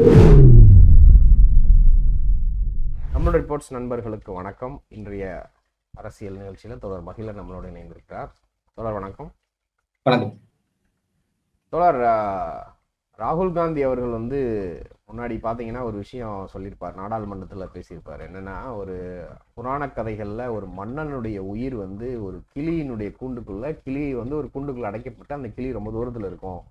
நம்மளோட ரிப்போர்ட்ஸ் நண்பர்களுக்கு வணக்கம். இன்றைய அரசியல் நிகழ்ச்சியில் தொடர் மகிழர் நம்மளோட இணைந்திருக்கிறார். தொடர் வணக்கம். வணக்கம். தொடர் ராகுல் காந்தி அவர்கள் வந்து முன்னாடி பார்த்தீங்கன்னா ஒரு விஷயம் சொல்லியிருப்பார். நாடாளுமன்றத்தில் பேசியிருப்பார். என்னன்னா ஒரு புராண கதைகளில் ஒரு மன்னனுடைய உயிர் வந்து ஒரு கிளியினுடைய கூண்டுக்குள்ள கிளி வந்து ஒரு கூண்டுக்குள்ள அடைக்கப்பட்டு அந்த கிளி ரொம்ப தூரத்தில் இருக்கும்.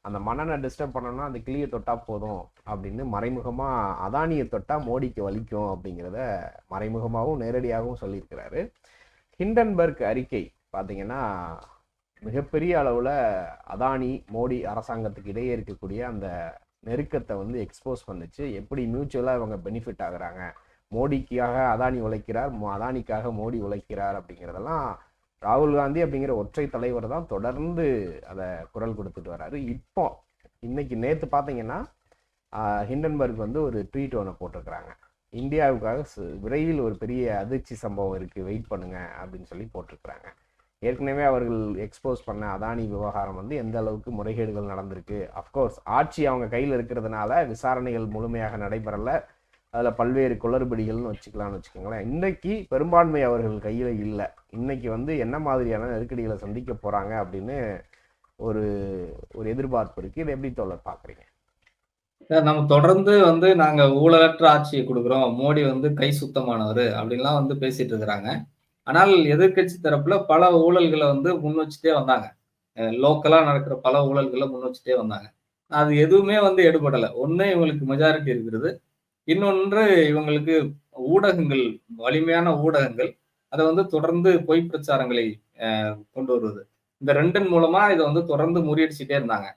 அந்த மன்னனை டிஸ்டர்ப் பண்ணோம்னா அந்த கிளியை தொட்டா போதும் அப்படின்னு மறைமுகமாக அதானியை தொட்டா மோடிக்கு வலிக்கும் அப்படிங்கிறத மறைமுகமாகவும் நேரடியாகவும் சொல்லியிருக்கிறாரு. ஹிண்டன்பர்க் அறிக்கை பார்த்தீங்கன்னா மிகப்பெரிய அளவில் அதானி மோடி அரசாங்கத்துக்கு இடையே இருக்கக்கூடிய அந்த நெருக்கத்தை வந்து எக்ஸ்போஸ் பண்ணுச்சு. எப்படி மியூச்சுவலாக இவங்க பெனிஃபிட் ஆகுறாங்க? மோடிக்காக அதானி உழைக்கிறார் மோ- அதானிக்காக மோடி உழைக்கிறார் அப்படிங்கிறதெல்லாம் ராகுல் காந்தி அப்படிங்கிற ஒற்றை தலைவர் தான் தொடர்ந்து அதை குரல் கொடுத்துட்டு வராரு. இப்போ இன்னைக்கு நேற்று பார்த்தீங்கன்னா ஹிண்டன்பர்க் வந்து ஒரு ட்வீட் ஒன்று போட்டிருக்கிறாங்க. இந்தியாவுக்காக சு- விரைவில் ஒரு பெரிய அதிர்ச்சி சம்பவம் இருக்குது வெயிட் பண்ணுங்க அப்படின்னு சொல்லி போட்டிருக்கிறாங்க. ஏற்கனவே அவர்கள் எக்ஸ்போஸ் பண்ண அதானி விவகாரம் வந்து எந்த அளவுக்கு முறைகேடுகள் நடந்திருக்கு. அஃப்கோர்ஸ் ஆட்சி அவங்க கையில் இருக்கிறதுனால விசாரணைகள் முழுமையாக நடைபெறலை. அதில் பல்வேறு குளறுபடிகள்னு வச்சுக்கலாம்னு வச்சுக்கோங்களேன். இன்றைக்கி பெரும்பான்மை அவர்கள் கையில் இல்லை. இன்றைக்கி வந்து என்ன மாதிரியான நெருக்கடிகளை சந்திக்க போகிறாங்க அப்படின்னு ஒரு ஒரு எதிர்பார்ப்பு இருக்குது இதை எப்படி தோழர் பார்க்குறீங்க? நம்ம தொடர்ந்து வந்து நாங்க ஊழலற்ற ஆட்சியை கொடுக்குறோம். மோடி வந்து கை சுத்தமானவர் அப்படின்லாம் வந்து பேசிட்டு இருக்கிறாங்க. ஆனால் எதிர்க்கட்சி தரப்புல பல ஊழல்களை வந்து முன் வச்சுட்டே வந்தாங்க லோக்கலா நடக்கிற பல ஊழல்களை முன் வச்சுட்டே வந்தாங்க. அது எதுவுமே வந்து எடுபடலை. ஒன்று இவங்களுக்கு மெஜாரிட்டி இருக்கிறது. இன்னொன்று இவங்களுக்கு ஊடகங்கள் வலிமையான ஊடகங்கள் அதை வந்து தொடர்ந்து பொய் பிரச்சாரங்களை கொண்டு வருவது. இந்த ரெண்டின் மூலமா இதை வந்து தொடர்ந்து முறியடிச்சுட்டே இருந்தாங்க.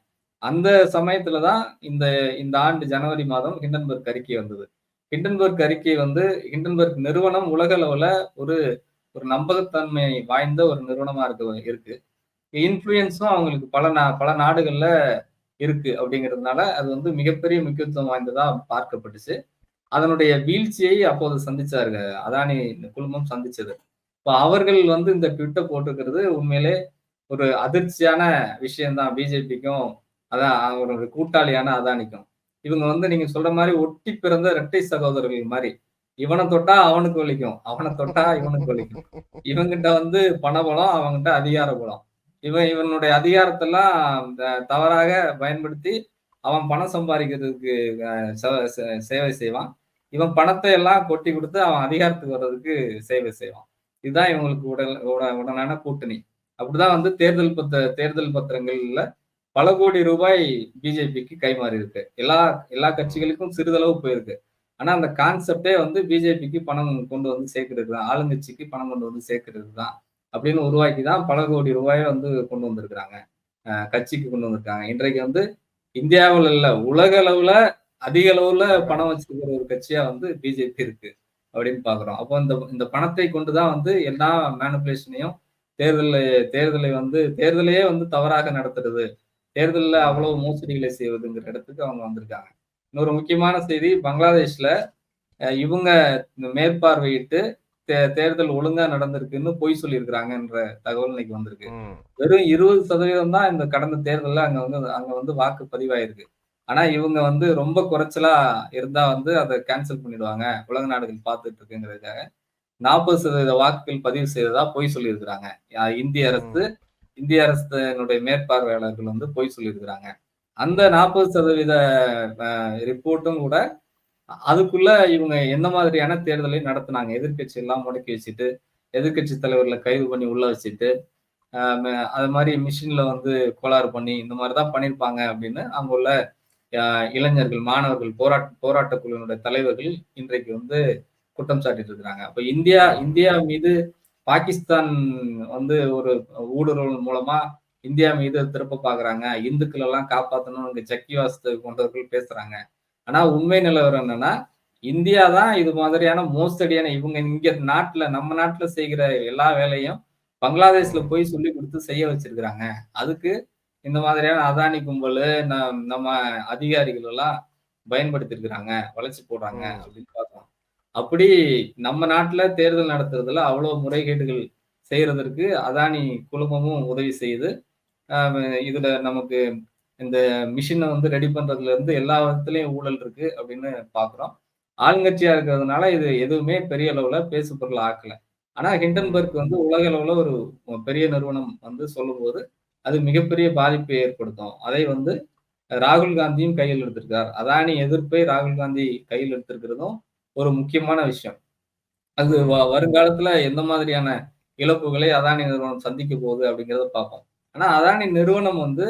அந்த சமயத்துல தான் இந்த இந்த ஆண்டு ஜனவரி மாதம் ஹிண்டன்பர்க் அறிக்கை வந்தது. ஹிண்டன்பர்க் அறிக்கை வந்து ஹிண்டன்பர்க் நிறுவனம் உலக அளவுல ஒரு ஒரு நம்பகத்தன்மை வாய்ந்த ஒரு நிறுவனமா இருக்கு இருக்கு. இன்ஃப்ளூயன்ஸும் அவங்களுக்கு பல நா பல நாடுகள்ல இருக்கு அப்படிங்கிறதுனால அது வந்து மிகப்பெரிய முக்கியத்துவம் வாய்ந்ததா பார்க்கப்பட்டுச்சு. அதனுடைய வீழ்ச்சியை அப்போது சந்திச்சாரு அதானி குழுமம் சந்திச்சது. இப்போ அவர்கள் வந்து இந்த ட்விட்டை போட்டிருக்கிறது உண்மையிலே ஒரு அதிர்ச்சியான விஷயம்தான். பிஜேபிக்கும் அதான் அவரோட கூட்டாளியான அதானிக்கும். இவங்க வந்து நீங்க சொல்ற மாதிரி ஒட்டி பிறந்த இரட்டை சகோதரர்கள் மாதிரி. இவனை தொட்டா அவனுக்கு வலிக்கும். அவனை தொட்டா இவனுக்கு வலிக்கும். இவங்கிட்ட வந்து பணபலம் அவன்கிட்ட அதிகார பலம். இவன் இவனுடைய அதிகாரத்தெல்லாம் தவறாக பயன்படுத்தி அவன் பணம் சம்பாதிக்கிறதுக்கு சேவை செய்வான். இவன் பணத்தை எல்லாம் கொட்டி கொடுத்து அவன் அதிகாரத்துக்கு வர்றதுக்கு சேவை செய்வான். இதுதான் இவங்களுக்கு உடல் உட- உடனான கூட்டணி. அப்படிதான் வந்து தேர்தல் பத்த தேர்தல் பத்திரங்கள்ல பல கோடி ரூபாய் பிஜேபிக்கு கைமாறி இருக்கு. எல்லா எல்லா கட்சிகளுக்கும் சிறிதளவு போயிருக்கு. ஆனா அந்த கான்செப்டே வந்து பிஜேபிக்கு பணம் கொண்டு வந்து சேர்க்கறது தான் ஆளுங்கட்சிக்கு பணம் கொண்டு வந்து சேர்க்கறது தான் அப்படின்னு உருவாக்கி தான் பல கோடி ரூபாயை வந்து கொண்டு வந்திருக்கிறாங்க. கட்சிக்கு கொண்டு வந்திருக்காங்க. இன்றைக்கு வந்து இந்தியாவில் இல்லை உலக அளவுல அதிக அளவுல பணம் வச்சிருக்கிற ஒரு கட்சியா வந்து பிஜேபி இருக்கு அப்படின்னு பாக்குறோம். அப்போ இந்த இந்த பணத்தை கொண்டுதான் வந்து எல்லா மேனிபுலேஷனையும் தேர்தலை தேர்தலை வந்து தேர்தலையே வந்து தவறாக நடத்துறது தேர்தலில் அவ்வளவு மோசடிகளை செய்வதுங்கிற இடத்துக்கு அவங்க வந்திருக்காங்க. இன்னொரு முக்கியமான செய்தி பங்களாதேஷ்ல இவங்க மேற்பார்வையிட்டு தே- தேர்தல் ஒழுங்கா நடந்திருக்குன்னு பொய் சொல்லியிருக்கிறாங்கன்ற தகவல் இன்னைக்கு வந்திருக்கு. வெறும் இருபது சதவீதம் தான் இந்த கடந்த தேர்தலில் அங்க வந்து அங்க வந்து வாக்கு பதிவாயிருக்கு. ஆனா இவங்க வந்து ரொம்ப குறைச்சலா இருந்தா வந்து அதை கேன்சல் பண்ணிடுவாங்க. உலக நாடுகள் பார்த்துட்டு இருக்குங்கிறதுக்காக நாற்பது சதவீத வாக்குகள் பதிவு செய்ததா பொய் சொல்லியிருக்கிறாங்க. இந்திய அரசு இந்திய அரசினுடைய மேற்பார்வையாளர்கள் வந்து பொய் சொல்லியிருக்கிறாங்க. அந்த நாற்பது சதவீத ரிப்போர்ட்டும் கூட அதுக்குள்ள இவங்க எந்த மாதிரியான தேர்தலை நடத்துனாங்க? எதிர்க்கட்சி எல்லாம் முடக்கி வச்சுட்டு எதிர்க்கட்சி தலைவர்களை கைது பண்ணி உள்ள வச்சுட்டு அது மாதிரி மிஷின்ல வந்து கோளாறு பண்ணி இந்த மாதிரி தான் பண்ணியிருப்பாங்க அப்படின்னு அங்க உள்ள ஆஹ் இளைஞர்கள் மாணவர்கள் போராட்ட போராட்ட குழுவினுடைய தலைவர்கள் இன்றைக்கு வந்து குற்றம் சாட்டிட்டு இருக்கிறாங்க அப்ப இந்தியா இந்தியா மீது பாகிஸ்தான் வந்து ஒரு ஊடுருவல் மூலமா இந்தியா மீது திருப்ப பாக்குறாங்க. இந்துக்கள் எல்லாம் காப்பாற்றணும்னு சக்கி வாசத்தை கொண்டவர்கள் பேசுறாங்க. ஆனா உண்மை நிலவரம் என்னன்னா இந்தியா தான் இது மாதிரியான மோசடியான இவங்க இங்க நாட்டுல நம்ம நாட்டுல செய்கிற எல்லா வேலையும் பங்களாதேஷ்ல போய் சொல்லி கொடுத்து செய்ய வச்சிருக்கிறாங்க. அதுக்கு இந்த மாதிரியான அதானி கும்பல் நம்ம அதிகாரிகள் எல்லாம் பயன்படுத்தி இருக்கிறாங்க வளைச்சு போடுறாங்க. அப்படின்னு பார்க்கலாம் அப்படி நம்ம நாட்டுல தேர்தல் நடத்துறதுல அவ்வளவு முறைகேடுகள் செய்யறதற்கு அதானி குழுமமும் உதவி செய்யுது இதுல நமக்கு இந்த மிஷினை வந்து ரெடி பண்றதுல இருந்து எல்லா விதத்துலயும் ஊழல் இருக்கு அப்படின்னு பாக்குறோம் ஆளுங்கட்சியா இருக்கிறதுனால இது எதுவுமே பெரிய அளவுல பேசு பொருள் ஆக்கல. ஆனா ஹிண்டன்பர்க் வந்து உலக அளவுல ஒரு பெரிய நிறுவனம் வந்து சொல்லும்போது அது மிகப்பெரிய பாதிப்பை ஏற்படுத்தும். அதை வந்து ராகுல் காந்தியும் கையில் எடுத்திருக்கார். அதானி எதிர்ப்பை ராகுல் காந்தி கையில் எடுத்திருக்கிறதும் ஒரு முக்கியமான விஷயம். அது வருங்காலத்துல எந்த மாதிரியான இழப்புகளை அதானி நிறுவனம் சந்திக்க போகுது அப்படிங்கிறத பார்ப்போம். ஆனா அதானி நிறுவனம் வந்து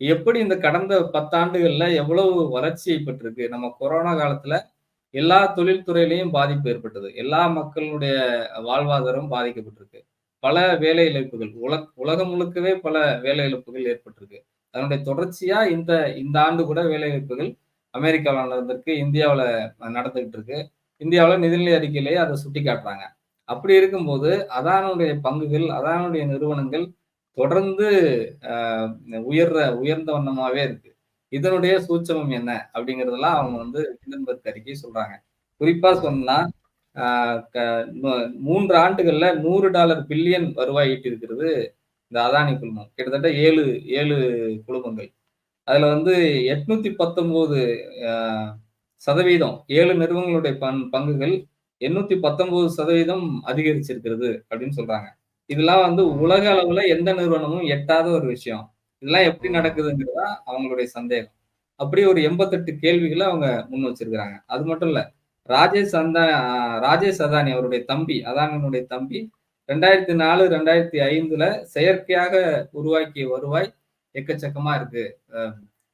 எப்படி இந்த கடந்த பத்தாண்டுகள்ல எவ்வளவு வளர்ச்சியை பெற்றிருக்கு? நம்ம கொரோனா காலத்துல எல்லா தொழில்துறையிலையும் பாதிப்பு ஏற்பட்டது. எல்லா மக்களுடைய வாழ்வாதாரம் பாதிக்கப்பட்டிருக்கு. பல வேலை இழப்புகள் உலக உலகம் முழுக்கவே பல வேலை இழப்புகள் ஏற்பட்டிருக்கு. அதனுடைய தொடர்ச்சியா இந்த இந்த ஆண்டு கூட வேலை இழப்புகள் அமெரிக்காவில் நடந்திருக்கு இந்தியாவில் நடந்துகிட்டு இருக்கு. இந்தியாவில் நிதிநிலை அறிக்கையிலேயே அதை சுட்டி காட்டுறாங்க. அப்படி இருக்கும்போது அதானுடைய பங்குகள் அதானுடைய நிறுவனங்கள் தொடர்ந்து உயர்ற உயர்ந்த வண்ணமாவே இருக்கு. இதனுடைய சூட்சமம் என்ன? அப்படிங்கறதெல்லாம் அவங்க வந்து ஹிண்டன்பர்க் அறிக்கை சொல்றாங்க. குறிப்பா சொன்னா மூன்று ஆண்டுகள்ல நூறு டாலர் பில்லியன் வருவாய் ஈட்டிருக்கிறது இந்த அதானி குழுமம். கிட்டத்தட்ட ஏழு ஏழு குழுமங்கள். அதுல வந்து எட்நூத்தி பத்தொன்பது சதவீதம் ஏழு நிறுவனங்களுடைய பங் பங்குகள் எண்ணூத்தி பத்தொன்பது சதவீதம் அதிகரிச்சிருக்கிறது அப்படின்னு சொல்றாங்க. இதெல்லாம் வந்து உலக அளவுல எந்த நிறுவனமும் எட்டாத ஒரு விஷயம். இதெல்லாம் எப்படி நடக்குதுங்கிறதா அவங்களுடைய சந்தேகம். அப்படி ஒரு எண்பத்தெட்டு கேள்விகளை அவங்க முன் வச்சிருக்கிறாங்க. அது மட்டும் இல்லை ராஜேஷ் அந்த ராஜேஷ் அதானி அவருடைய தம்பி அதானியினுடைய தம்பி. ரெண்டாயிரத்தி நாலு ரெண்டாயிரத்தி ஐந்துல செயற்கையாக உருவாக்கிய வருவாய் எக்கச்சக்கமா இருக்கு.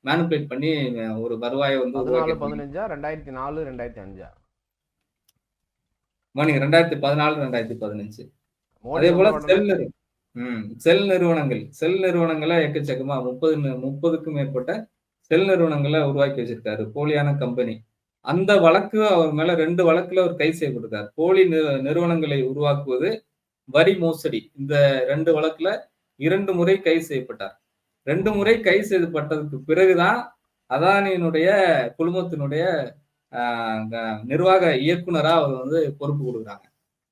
மேனுபுலேட் பண்ணி ஒரு வருவாயை வந்து உருவாக்கி பதினஞ்சா ரெண்டாயிரத்தி நாலு ரெண்டாயிரத்தி அஞ்சா? மணி ரெண்டாயிரத்தி பதினாலு ரெண்டாயிரத்தி பதினஞ்சு. அதே போல செல் ம் செல் நிறுவனங்கள். செல் நிறுவனங்களை எக்கச்சக்கமா முப்பது முப்பதுக்கும் மேற்பட்ட செல் நிறுவனங்களை உருவாக்கி வச்சிருக்காரு. போலியான கம்பெனி. அந்த வழக்கு அவர் மேல ரெண்டு வழக்குல அவர் கைது செய்யப்பட்டிருக்காரு போலி நிறுவனங்களை உருவாக்குவது வரி மோசடி. இந்த ரெண்டு வழக்குல இரண்டு முறை கைது செய்யப்பட்டார். ரெண்டு முறை கைது செய்யப்பட்டதுக்கு பிறகுதான் அதானியினுடைய குழுமத்தினுடைய க- நிர்வாக இயக்குனரா அவர் வந்து பொறுப்பு கொடுக்குறாங்க.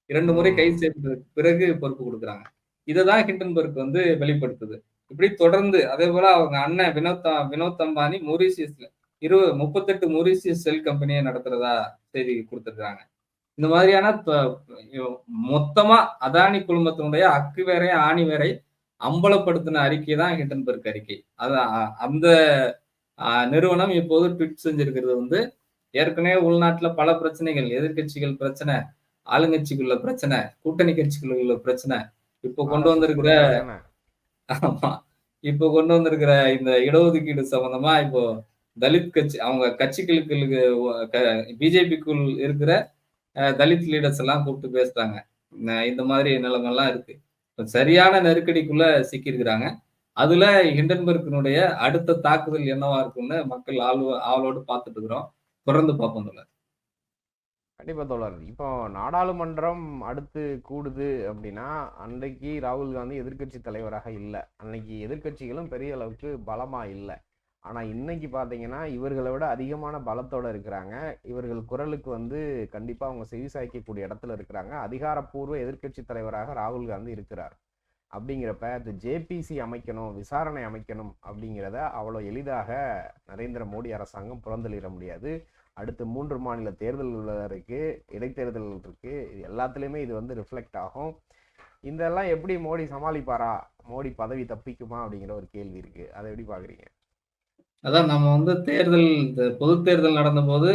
இரண்டு முறை கைது செய்யப்பட்டதுக்கு பிறகு பொறுப்பு கொடுக்குறாங்க. இதுதான் ஹிண்டன்பர்க் வந்து வெளிப்படுத்துது. இப்படி தொடர்ந்து அதே போல அவங்க அண்ணன் வினோத் வினோத் அம்பானி மொரீசியஸ்ல இரு முப்பத்தெட்டு மொரீசியஸ் செல் கம்பெனியை நடத்துறதா செய்தி கொடுத்திருக்காங்க இந்த மாதிரியான மொத்தமா அதானி குழுமத்தினுடைய அக்கு வேறை ஆணி வேறை அம்பலப்படுத்தின அறிக்கை தான் ஹிண்டன்பர்க் அறிக்கை. அது அந்த நிறுவனம் இப்போது ட்விட் செஞ்சிருக்கிறது வந்து ஏற்கனவே உள்நாட்டுல பல பிரச்சனைகள் எதிர்க்கட்சிகள் பிரச்சனை ஆளுங்கட்சிக்குள்ள பிரச்சனை கூட்டணி கட்சிகளுக்குள்ள பிரச்சனை இப்போ கொண்டு வந்திருக்கிற. ஆமா. இப்போ கொண்டு வந்திருக்கிற இந்த இடஒதுக்கீடு சம்பந்தமா இப்போ தலித் கட்சி அவங்க கட்சிகளுக்கு பிஜேபிக்குள் இருக்கிற தலித் லீடர்ஸ் எல்லாம் கூப்பிட்டு பேசுறாங்க. இந்த மாதிரி நிலைமெல்லாம் இருக்கு. சரியான நெருக்கடிக்குள்ள சிக்கியிருக்கிறாங்க. அதுல ஹிண்டன்பர்க்கினுடைய அடுத்த தாக்குதல் என்னவா இருக்கும்னு மக்கள் ஆளு ஆவலோடு பார்த்துட்டு இருக்கிறோம். தொடர்ந்து பார்ப்போம் தோழர். கண்டிப்பா தோழர். இப்போ நாடாளுமன்றம் அடுத்து கூடுது அப்படின்னா அன்றைக்கு ராகுல் காந்தி எதிர்க்கட்சி தலைவராக இல்லை. அன்னைக்கு எதிர்க்கட்சிகளும் பெரிய அளவுக்கு பலமா இல்லை. ஆனால் இன்னைக்கு பார்த்தீங்கன்னா இவர்களை விட அதிகமான பலத்தோடு இருக்கிறாங்க. இவர்கள் குரலுக்கு வந்து கண்டிப்பாக அவங்க செவி சாய்க்கக்கூடிய இடத்துல இருக்கிறாங்க. அதிகாரப்பூர்வ எதிர்க்கட்சி தலைவராக ராகுல் காந்தி இருக்கிறார். அப்படிங்கிறப்ப அது ஜேபிசி அமைக்கணும் விசாரணை அமைக்கணும் அப்படிங்கிறத அவ்வளோ எளிதாக நரேந்திர மோடி அரசாங்கம் புறந்தளிட முடியாது. அடுத்து மூன்று மாநில தேர்தல்கள் இருக்குது இடைத்தேர்தல் இருக்குது இது எல்லாத்துலேயுமே இது வந்து ரிஃப்ளெக்ட் ஆகும். இதெல்லாம் எப்படி மோடி சமாளிப்பாரா? மோடி பதவி தப்பிக்குமா? அப்படிங்கிற ஒரு கேள்வி இருக்குது அதை எப்படி பார்க்குறீங்க அதான் நம்ம வந்து தேர்தல் இந்த பொது தேர்தல் நடந்தபோது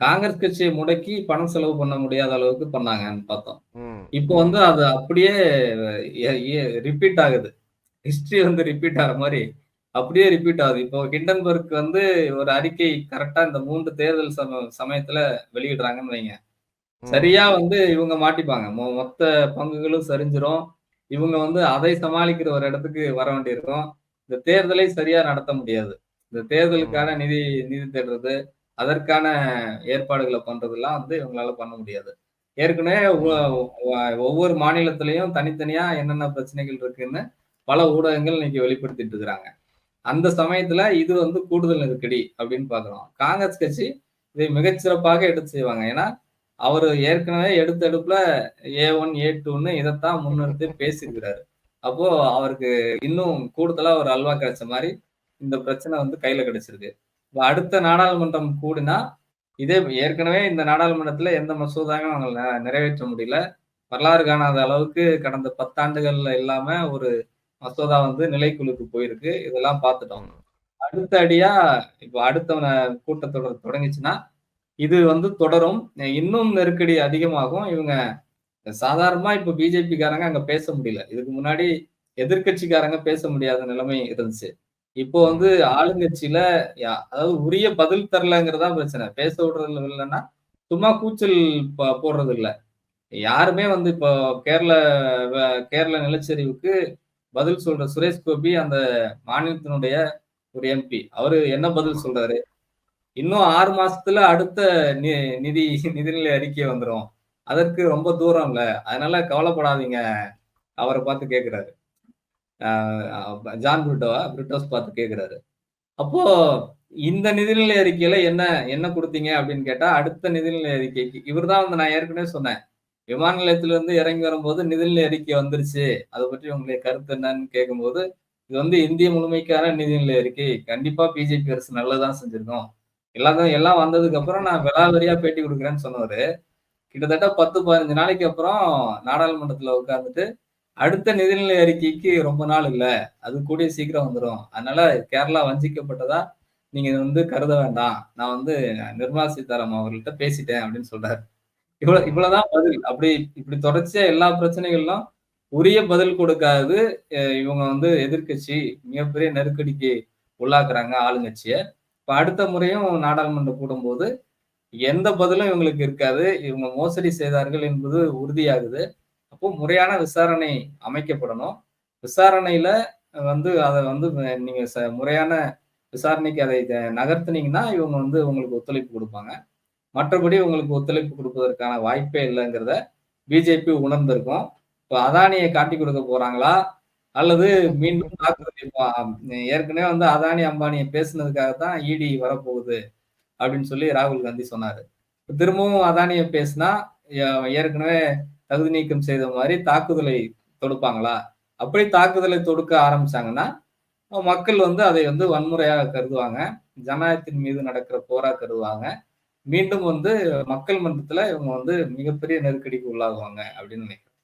காங்கிரஸ் கட்சியை முடக்கி பணம் செலவு பண்ண முடியாத அளவுக்கு பண்ணாங்கன்னு பார்த்தோம். இப்போ வந்து அது அப்படியே ரிப்பீட் ஆகுது. ஹிஸ்டரி வந்து ரிப்பீட் ஆகிற மாதிரி அப்படியே ரிப்பீட் ஆகுது. இப்போ ஹிண்டன்பர்க் வந்து ஒரு அறிக்கை கரெக்டா இந்த மூன்று தேர்தல் சம சமயத்துல வெளியிடுறாங்கன்னு வைங்க. சரியா வந்து இவங்க மாட்டிப்பாங்க. மொத்த பங்குகளும் சரிஞ்சிரும். இவங்க வந்து அதை சமாளிக்கிற ஒரு இடத்துக்கு வர வேண்டியிருக்கும். இந்த தேர்தலை சரியா நடத்த முடியாது. இந்த தேர்தலுக்கான நிதி நிதி தேடுறது அதற்கான ஏற்பாடுகளை பண்றதெல்லாம் வந்து இவங்களால பண்ண முடியாது. ஏற்கனவே ஒவ்வொரு மாநிலத்திலையும் தனித்தனியா என்னென்ன பிரச்சனைகள் இருக்குன்னு பல ஊடகங்கள் இன்னைக்கு வெளிப்படுத்திட்டு இருக்கிறாங்க. அந்த சமயத்துல இது வந்து கூடுதல் நெருக்கடி அப்படின்னு பாக்குறோம் காங்கிரஸ் கட்சி இதை மிகச்சிறப்பாக எடுத்து செய்வாங்க. ஏன்னா அவர் ஏற்கனவே எடுத்த எடுப்புல ஏ ஒன் ஏ டூன்னு இதைத்தான் முன்னிறுத்தி பேசியிருக்கிறாரு. அப்போ அவருக்கு இன்னும் கூடுதலா ஒரு அல்வா கிடைச்ச மாதிரி இந்த பிரச்சனை வந்து கையில கிடைச்சிருக்கு. அடுத்த நாடாளுமன்றம் கூடினா இதே ஏற்கனவே இந்த நாடாளுமன்றத்துல எந்த மசோதாவும் அவங்க நிறைவேற்ற முடியல. வரலாறு காணாத அளவுக்கு கடந்த பத்தாண்டுகள்ல இல்லாம ஒரு மசோதா வந்து நிலைக்குழுக்கு போயிருக்கு. இதெல்லாம் பார்த்துட்டோம். அடுத்த அடியா இப்போ அடுத்த கூட்டத்தொடர் தொடங்குச்சுன்னா இது வந்து தொடரும். இன்னும் நெருக்கடி அதிகமாகும். இவங்க சாதாரணமா இப்ப பிஜேபிக்காரங்க அங்க பேச முடியல. இதுக்கு முன்னாடி எதிர்கட்சிக்காரங்க பேச முடியாத நிலைமை இருந்துச்சு. இப்போ வந்து ஆளுங்கட்சியில அதாவது உரிய பதில் தரலங்கிறதா பிரச்சனை. பேச விடுறது இல்லைன்னா சும்மா கூச்சல் போடுறது இல்ல யாருமே வந்து இப்போ கேரள கேரள நிலச்சரிவுக்கு பதில் சொல்ற சுரேஷ் கோபி அந்த மாநிலத்தினுடைய ஒரு எம்பி அவரு என்ன பதில் சொல்றாரு? இன்னும் ஆறு மாசத்துல அடுத்த நி- நிதி நிதிநிலை அறிக்கை வந்துடும் அதற்கு ரொம்ப தூரம் இல்லை அதனால கவலைப்படாதீங்க. அவரை பார்த்து கேக்குறாரு. ஜான் புருட்டோவா பிரிட்டோஸ் பார்த்து கேட்குறாரு அப்போ இந்த நிதிநிலை அறிக்கையில என்ன என்ன கொடுத்தீங்க அப்படின்னு கேட்டா அடுத்த நிதிநிலை அறிக்கைக்கு இவர் தான் வந்து நான் ஏற்கனவே சொன்னேன். விமான நிலையத்திலிருந்து இறங்கி வரும்போது நிதிநிலை அறிக்கை வந்துருச்சு. அதை பற்றி உங்களுடைய கருத்து என்னன்னு கேட்கும்போது இது வந்து இந்திய முழுமைக்கான நிதிநிலை அறிக்கை. கண்டிப்பா பிஜேபி அரசு நல்லதான் செஞ்சிருக்கோம். எல்லாத்தையும் எல்லாம் வந்ததுக்கு அப்புறம் நான் விளாவரியா பேட்டி கொடுக்குறேன்னு சொன்னவர். கிட்டத்தட்ட பத்து பதினஞ்சு நாளைக்கு அப்புறம் நாடாளுமன்றத்துல உட்கார்ந்துட்டு அடுத்த நிதிநிலை அறிக்கைக்கு ரொம்ப நாள் இல்லை. அது கூடிய சீக்கிரம் வந்துடும் அதனால கேரளா வஞ்சிக்கப்பட்டதா நீங்க வந்து கருத வேண்டாம். நான் வந்து நிர்மலா சீதாராமன் அவர்கள்ட்ட பேசிட்டேன் அப்படின்னு சொல்றாரு. இவ்வளவு இவ்வளவுதான் பதில். அப்படி இப்படி தொடர்ச்சியா எல்லா பிரச்சனைகளும் உரிய பதில் கொடுக்காது இவங்க வந்து எதிர்க்கட்சி மிகப்பெரிய நெருக்கடிக்கு உள்ளாக்குறாங்க ஆளுங்கட்சிய. இப்ப அடுத்த முறையும் நாடாளுமன்றம் கூடும்போது எந்த பதிலும் இவங்களுக்கு இருக்காது. இவங்க மோசடி செய்தார்கள் என்பது உறுதியாகுது. அப்போ முறையான விசாரணை அமைக்கப்படணும். விசாரணையில வந்து அதை வந்து நீங்க ச- முறையான விசாரணைக்கு அதை நகர்த்தினீங்கன்னா நகர்த்துனீங்கன்னா இவங்க வந்து உங்களுக்கு ஒத்துழைப்பு கொடுப்பாங்க. மற்றபடி உங்களுக்கு ஒத்துழைப்பு கொடுப்பதற்கான வாய்ப்பே இல்லைங்கிறத பிஜேபி உணர்ந்திருக்கும். இப்போ அதானியை காட்டி கொடுக்க போறாங்களா? அல்லது மீண்டும் தாக்குதல் ஏற்கனவே வந்து அதானி அம்பானியை பேசுனதுக்காக தான் இடி வரப்போகுது அப்படின்னு சொல்லி ராகுல் காந்தி சொன்னாரு. திரும்பவும் அதானியை பேசினா ஏற்கனவே தகுதி நீக்கம் செய்த மாதிரி தாக்குதலை தொடுப்பாங்களா? அப்படி தாக்குதலை தொடுக்க ஆரம்பிச்சாங்கன்னா மக்கள் வந்து அதை வந்து வன்முறையாக கருதுவாங்க. ஜனநாயகத்தின் மீது நடக்கிற போரா கருதுவாங்க. மீண்டும் வந்து மக்கள் மன்றத்துல இவங்க வந்து மிகப்பெரிய நெருக்கடிக்கு உள்ளாகுவாங்க அப்படின்னு நினைக்கிறேன்.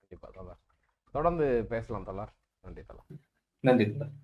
கண்டிப்பா தொடர்ந்து பேசலாம் தோழர். நன்றி தோழர். நன்றி தோழர்.